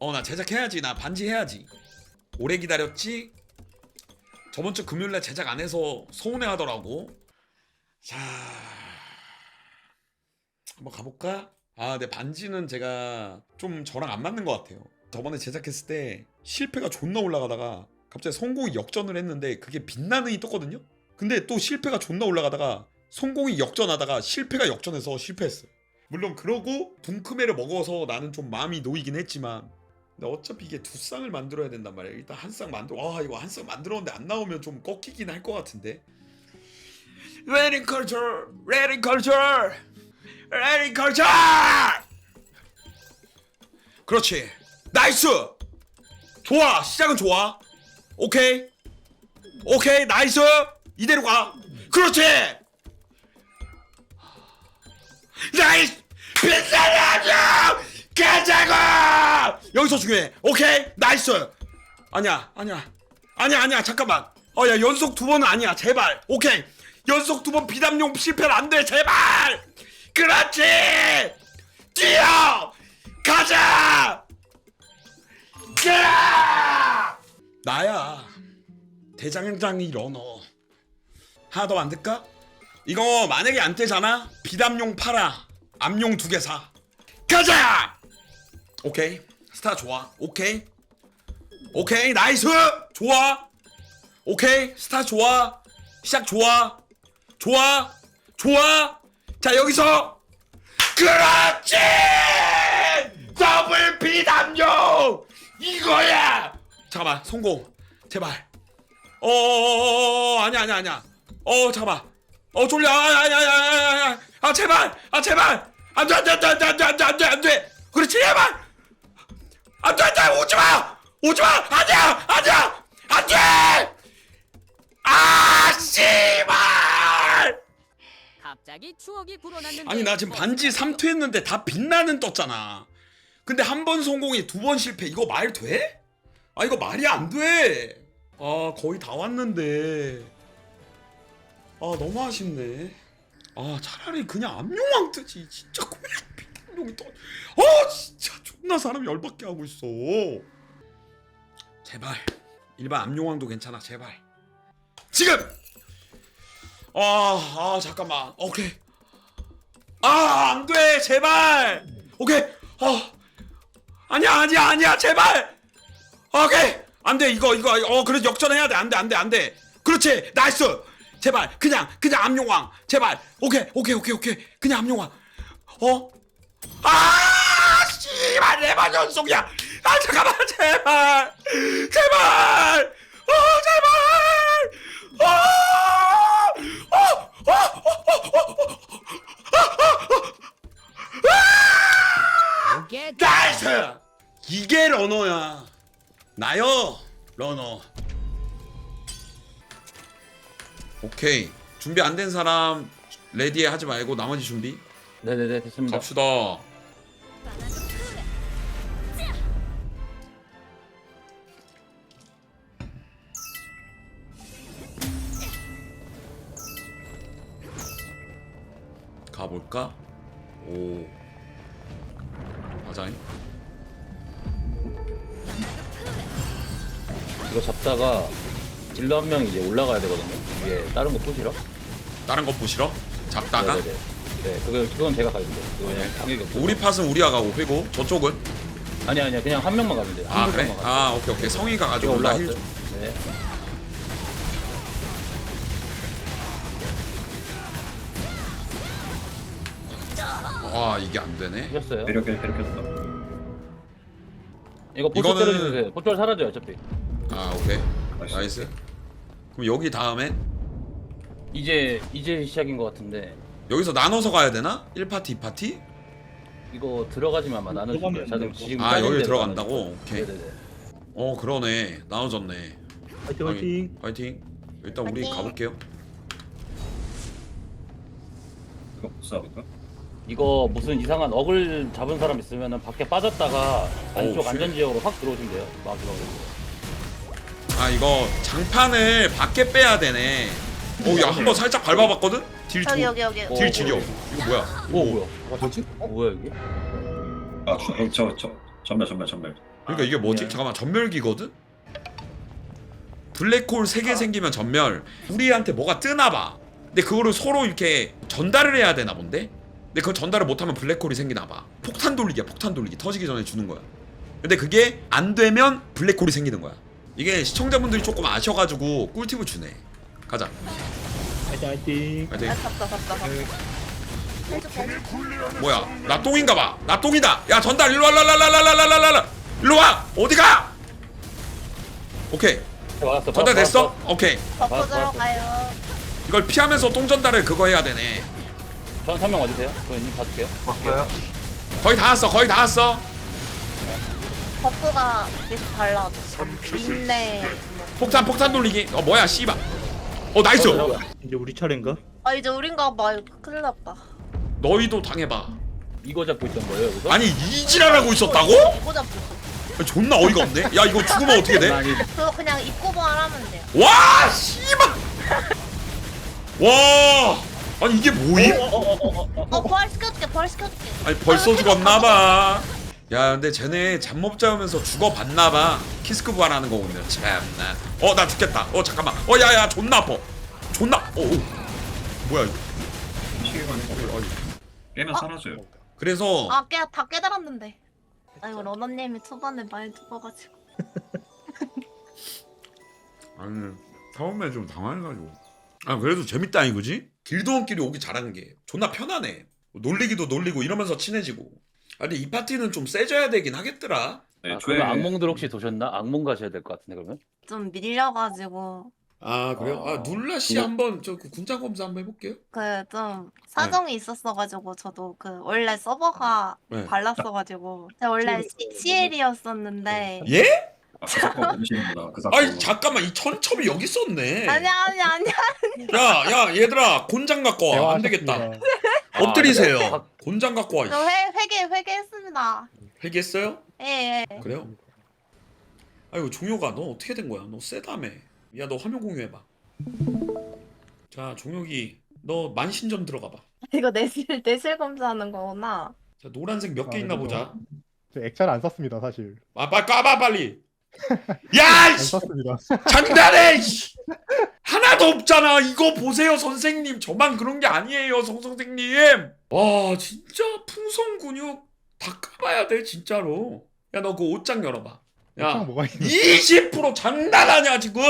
어 나 제작해야지. 나 반지 해야지. 오래 기다렸지? 저번 주 금요일날 제작 안 해서 서운해 하더라고. 자 한번 가볼까? 아 내 반지는 제가 좀 저랑 안 맞는 것 같아요. 저번에 제작했을 때 실패가 존나 올라가다가 갑자기 성공이 역전을 했는데 그게 빛나는 이 떴거든요? 근데 또 실패가 존나 올라가다가 성공이 역전하다가 실패가 역전해서 실패했어요. 물론 그러고 둥크메를 먹어서 나는 좀 마음이 놓이긴 했지만 근데 어차피 이게 두 쌍을 만들어야 된단 말이야. 일단 한 쌍 만들어. 와 이거 한 쌍 만들었는데 안 나오면 좀 꺾이긴 할 것 같은데. 레딩 컬처, 레딩 컬처, 레딩 컬처. 그렇지. 나이스. 좋아. 시작은 좋아. 오케이. 오케이. 나이스. 이대로 가. 그렇지. 나이스. 비싸라죠. 가자고. 여기서 중요해. 오케이. 나이스. 아니야. 아니야. 아니야. 아니야. 잠깐만. 어 야 연속 두 번은 아니야. 제발. 오케이. 연속 두 번 비담용 실패는 안 돼. 제발. 그렇지. 뛰어. 가자. 가. 나야. 대장장이 러너. 하나 더 만들까? 이거 만약에 안 되잖아? 비담용 팔아. 암용 두 개 사. 가자! 오케이. 스타 좋아. 오케이. 오케이. 나이스. 좋아. 오케이. 스타 좋아. 시작 좋아. 좋아. 좋아. 자, 여기서 그렇지! 더블 비담요 이거야. 잠깐만. 성공. 제발. 어, 어, 어, 어, 아니야 아니야 아니야. 어, 잠깐만. 어, 졸려. 아, 아, 아, 아, 아, 아, 아, 제발. 아, 제발. 안 돼, 안 돼, 안 돼, 안 돼, 안 돼, 안 돼, 안 돼. 그렇지, 제발. 안돼 안돼 오지 마! 오지 마! 아니야 아니야 안돼! 아 씨발! 갑자기 추억이 불어났는데 아니 나 지금 반지 3투 했는데 다 빛나는 떴잖아. 근데 한 번 성공이 두 번 실패. 이거 말 돼? 아 이거 말이 안돼아 거의 다 왔는데. 아 너무 아쉽네. 아 차라리 그냥 암용왕 뜨지. 진짜 왜비 탄용이 또 아 진짜 존나 사람 열받게 하고 있어 제발 일반 암용왕도 괜찮아 제발 지금 아, 아 잠깐만 오케이 아, 안 돼, 제발. 오케이. 어. 아니야, 아니야, 아니야, 제발. 오케이. 안 돼, 이거, 이거, 어, 그래, 역전해야 돼. 안 돼, 안 돼, 안 돼. 그렇지, 나이스. 제발, 그냥, 그냥 암용왕. 제발. 오케이, 오케이, 오케이, 오케이. 그냥 암용왕. 어? 아, 씨발, 내만 연속이야. 아, 잠깐만, 제발. 제발. 어, 제발. 어, 어, 어, 어, 어, 어. 나이스! 이게 러너야. 나요, 러너. 오케이. 준비 안 된 사람 레디에 하지 말고 나머지 준비. 네네네 됐습니다. 갑시다. 가볼까? 오. 맞아잉? 이거 잡다가 딜러 한 명이 이제 올라가야 되거든요. 위에 다른 거 부시러? 다른 거 보시러? 잡다가? 네네네. 네, 그거 그건 제가 가야 돼요. 그거 그냥 가격이 없어. 우리 팟은 우리가 가고 그리고 저쪽은? 아니 아니야 그냥 한 명만 가면 돼. 아한 그래? 명만 가면 아 오케이 오케이 성희가 돼. 가지고 이거 올라 올라왔어요. 힐 네. 와 이게 안 되네. 이겼어요. 배력해 배력했다. 이거 보초 이거는- 때려주세요. 보초 사라져요 어차피. 아 오케이. 나이스. 그럼 여기 다음에 이제 이제 시작인 것 같은데 여기서 나눠서 가야 되나? 1파티 2파티? 이거 들어가지만 아마 나는 들어가면 자동 안 돼요. 지금 아 여기 들어간다고? 오케이. 네네네. 어 그러네 나눠졌네. 화이팅 화이팅. 화이팅. 일단 우리 화이팅. 가볼게요. 이거 무슨 이상한 어글 잡은 사람 있으면은 밖에 빠졌다가 안쪽 쉣. 안전 지역으로 확 들어오시면 돼요. 마지막으로. 아 이거 장판을 밖에 빼야 되네. 어야 한 번 살짝 밟아봤거든? 딜 여기 조- 여기 여기 어, 딜 지려. 어, 이거 뭐야? 오 뭐야? 뭐지? 어, 뭐야 이게? 아, 저, 저, 저, 전멸, 전멸, 전멸. 그러니까 이게 뭐지? 잠깐만 전멸기거든? 블랙홀 3개 생기면 전멸 우리한테 뭐가 뜨나봐 근데 그거를 서로 이렇게 전달을 해야 되나 본데? 근데 그거 전달을 못하면 블랙홀이 생기나봐 폭탄 돌리기야 폭탄 돌리기 터지기 전에 주는 거야 근데 그게 안 되면 블랙홀이 생기는 거야 이게 시청자분들이 조금 아셔가지고 꿀팁을 주네 가자 화이팅 화이팅. 파이팅 아, 잡다, 잡다, 잡다. 해줄게. 뭐야 나 똥인가 봐 나 똥이다 야 전달 일로 와 라라라라라라라라 일로 와 어디가 오케이 왔어. 전달 됐어? 오케이 버프. 들어가요. 이걸 피하면서 똥 전달을 그거 해야 되네 전 설명 어디세요? 도현님 받을게요. 거의 다 왔어 거의 다 왔어 버프가 계속 달라. 인내. 폭탄 폭탄 돌리기 어 뭐야 씨발 어 나이스 이제 우리 차례인가? 아, 이제 우린가 봐. 큰일 났다. 너희도 당해봐 이거 잡고 있던 거예요, 여기서? 아니 이지랄하고 있었다고? 이거 잡고 있어. 존나 어이가 없네 야 이거 죽으면 어떻게 돼? 아니, 그거 그냥 입고 보완하면 돼요. 와 씨발 와 아니 이게 뭐임? 어, 부활 시켜줄게, 부활 시켜줄게. 아니 벌써 죽었나봐 야 근데 쟤네 잠못 자면서 죽어봤나봐 키스크 부활하는 거 보면 참나 어 나 죽겠다 어 잠깐만 어 야야 존나 아파 존나 어, 어. 뭐야 이거 시계관에 깨면 사라져요. 그래서 아, 깨, 다 깨달았는데. 아이고, 러너님이 초반에 많이 죽어가지고. 아니 처음에 좀 당황해가지고 아 그래도 재밌다 이거지? 길드원끼리 오기 잘하는 게 존나 편하네 놀리기도 놀리고 이러면서 친해지고 아니 이 파티는 좀 세져야 되긴 하겠더라 네, 아, 초에 그러면 악몽들 혹시 도셨나? 악몽 가셔야 될 것 같은데 그러면? 좀 밀려가지고. 아 그래요? 아 어, 눌라 씨 그거- 한번 저그 군장 검사 한번 해볼게요. 그좀 사정이 있었어가지고 저도 그 원래 서버가 네. 발랐어가지고 제가 원래 CL이었었는데. 예? 아, 그 사건 보시는구나. 그 사건. 아니 잠깐만. 이 천첩이 여기 있었네. 아니야 아니야 아니야. 야야 얘들아. 곤장 갖고 와. 안 되겠다. 아, 엎드리세요. 아, 곤장 갖고 와저 회, 회계 회계했습니다 회개했어요? 예 예. 그래요? 아이고 종효가 너 어떻게 된 거야? 너 세다며. 야 너 화면 공유해봐. 자 종혁이 너 만신전 들어가봐. 이거 내실 내실 검사하는 거구나. 자 노란색 몇 개 아, 있나 그래도- 보자. 저 액자를 안 썼습니다 사실. 아 빨리 까봐 빨리. 야 안 이씨! 썼습니다. 장난해 이씨. 하나도 없잖아. 이거 보세요 선생님. 저만 그런 게 아니에요 성 선생님. 와 진짜 풍선 근육 다 까봐야 돼 진짜로. 야 너 그 옷장 열어봐. 야 뭐가 있는 20% 장난하냐 지금?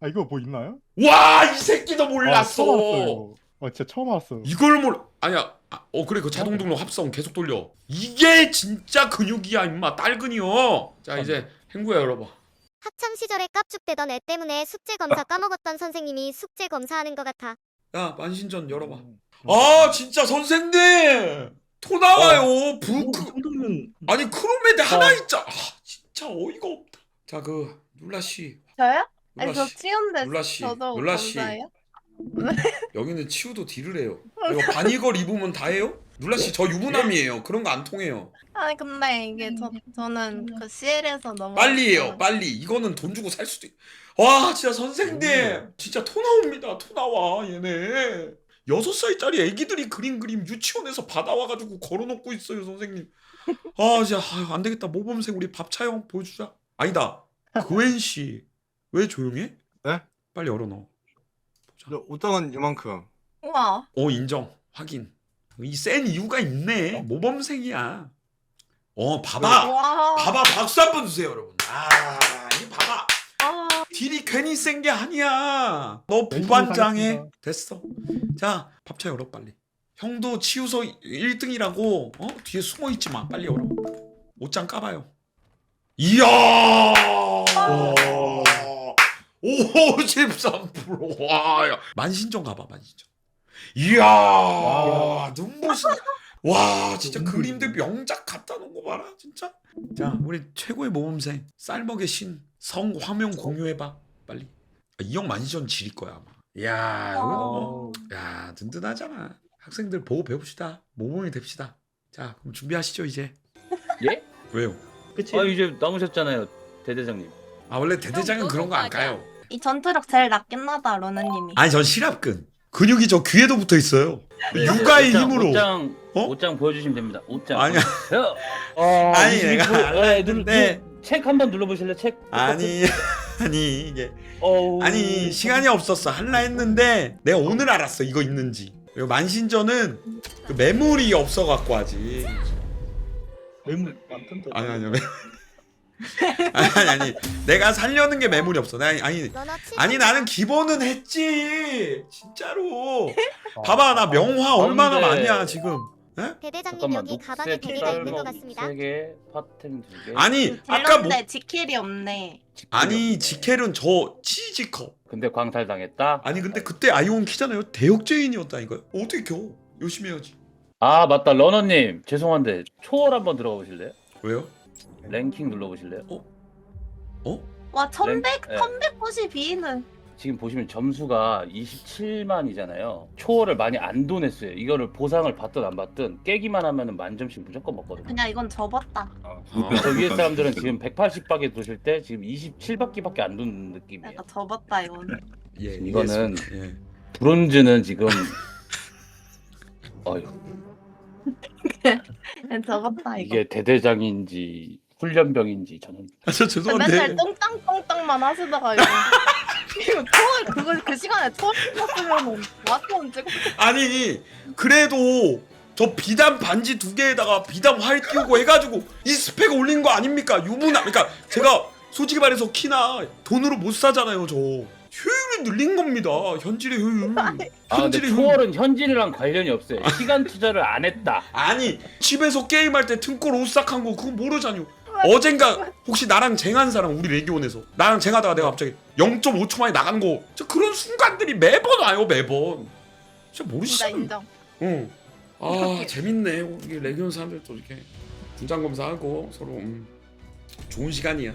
아 이거 뭐 있나요? 와 이 새끼도 아, 몰랐어. 처음 알았어요 아 진짜 처음 알았어요. 이걸 몰 아니야. 아, 어 그래 그 자동 등록 합성 계속 돌려. 이게 진짜 근육이야 임마. 딸근이요. 자 이제 행구야 열어봐. 학창 시절에 깝죽대던 애 때문에 숙제 검사 까먹었던 선생님이 숙제 검사하는 것 같아. 야 만신전 열어봐. 음. 아 진짜 선생님 토 나와요. 부 그, 정도면. 아니 크롬에드 하나 있자 아. 진짜 어이가 없다. 자그 눌라 씨 저요? 아니 눌라 저 씨 치운데 눌라 씨 저도 눌라 씨 검사예요? 여기는 치우도 딜을 해요. 이거 반이걸 입으면 다 해요? 눌라 씨 저 유부남이에요. 그런 거 안 통해요. 아니 근데 이게 저 저는 그 CL에서 너무 빨리 해요 빨리. 이거는 돈 주고 살 수도 있... 와 진짜 선생님. 진짜 토 나옵니다. 토 나와 얘네 여섯 살짜리 애기들이 그림 그림 유치원에서 받아와가지고 걸어놓고 있어요 선생님. 아 진짜 아유, 안 되겠다. 모범생 우리 밥 차영 보여주자. 아니다. 그웬 씨 왜 조용해? 네? 빨리 열어넣어 저 옷장은 이만큼. 우와. 어 인정. 확인. 이 센 이유가 있네. 모범생이야. 어 봐봐. 우와. 봐봐. 박수 한 번 주세요 여러분. 아이 봐봐. 아, 딜이 괜히 센 게 아니야. 너 부반장해. 하겠습니다. 됐어. 자, 밥차 열어 빨리. 형도 치우서 1등이라고 어? 뒤에 숨어 있지 마. 빨리 열어. 옷장 까봐요. 이야! 오, 13%. 와, 야. 만신정 가봐, 만신정. 이야! 눈부신. 와, 진짜 그림들 명작 갖다 놓은 거 봐라, 진짜. 자, 우리 최고의 모범생 쌀먹의 신 성 화면 공유해봐, 빨리. 아, 이형 만신전 지릴 거야 아마. 야, 이거 뭐, 야 든든하잖아. 학생들 보고 배웁시다. 모범이 됩시다. 자, 그럼 준비하시죠 이제. 예? 왜요? 끝이 아 이제 남으셨잖아요, 대대장님. 아 원래 대대장은 그런 거 안 까요. 이 전투력 제일 낮긴 하다 러너님이 아니 전 실압근. 근육이 저 귀에도 붙어 있어요. 육아의 옷장, 힘으로. 옷장 어? 옷장 보여주시면 됩니다. 옷장. 아니야. 야, 어, 아니, 22%. 내가 알았는데. 누르, 책 한번 눌러보실래? 책. 아니 아니 이게 어우. 아니 시간이 없었어 할라 했는데 내가 오늘 알았어 이거 있는지 그리고 만신전은 그 매물이 없어 갖고 하지 튼다. 아니 아니 매... 아니 아니 내가 살려는 게 매물이 없어 나 아니 7 아니 나는 기본은 했지 진짜로 봐봐 나 명화 얼마나 많냐 지금 대대장님 잠깐만. 여기 가방에 녹색 두 개가 있는 것 쌀먹 같습니다. 세 개, 파텐 두 개. 아니 아까 뭐 지킬이 없네. 아니 지켈은 저 치즈커 근데 광탈 당했다. 아니 근데 그때 아이온 키잖아요 대역죄인이었다니까요 어떻게 겨 열심히 해야지 아 맞다 러너님 죄송한데 초월 한번 들어가 보실래요? 왜요? 랭킹 눌러보실래요? 어? 와 1100, 네. 1192는 지금 보시면 점수가 27만이잖아요. 초월을 많이 안 도냈어요. 이거를 보상을 받든 안 받든 깨기만 하면은 만점씩 무조건 먹거든요. 그냥 이건 접었다. 아, 저 위에 사람들은 지금 180바퀴 도실 때 지금 27바퀴밖에 안 도는 느낌이에요. 약간 접었다 이건. 예 이거는 이해했습니다. 예. 브론즈는 지금 어휴 그냥 접었다 이거. 이게 대대장인지 훈련병인지 저는 아, 저 맨날 죄송한데. 똥땅똥땅만 하시다가 이거 이거 그거 그 시간에 초월 썼으면은 왔던 찍고 아니 그래도 저 비단 반지 두 개에다가 비단 활 띄우고 해가지고 이 스펙 올린 거 아닙니까? 유부남. 그러니까 제가 솔직히 말해서 키나 돈으로 못 사잖아요 저 효율이 늘린 겁니다. 현질의 효율. 아 근데 현질의 효율. 초월은 현질이랑 관련이 없어요. 시간 투자를 안 했다. 아니 집에서 게임할 때 등골 오싹한 거 그거 모르잖요. 어젠가 혹시 나랑 쟁한 사람 우리 레기온에서. 나랑 쟁하다가 내가 갑자기 0.5초 만에 나간 거. 진짜 그런 순간들이 매번 와요 매번. 진짜 모르시죠? 인정. 응. 아 재밌네. 우리 레기온 사람들 또 이렇게 분장 검사하고 서로 음, 좋은 시간이야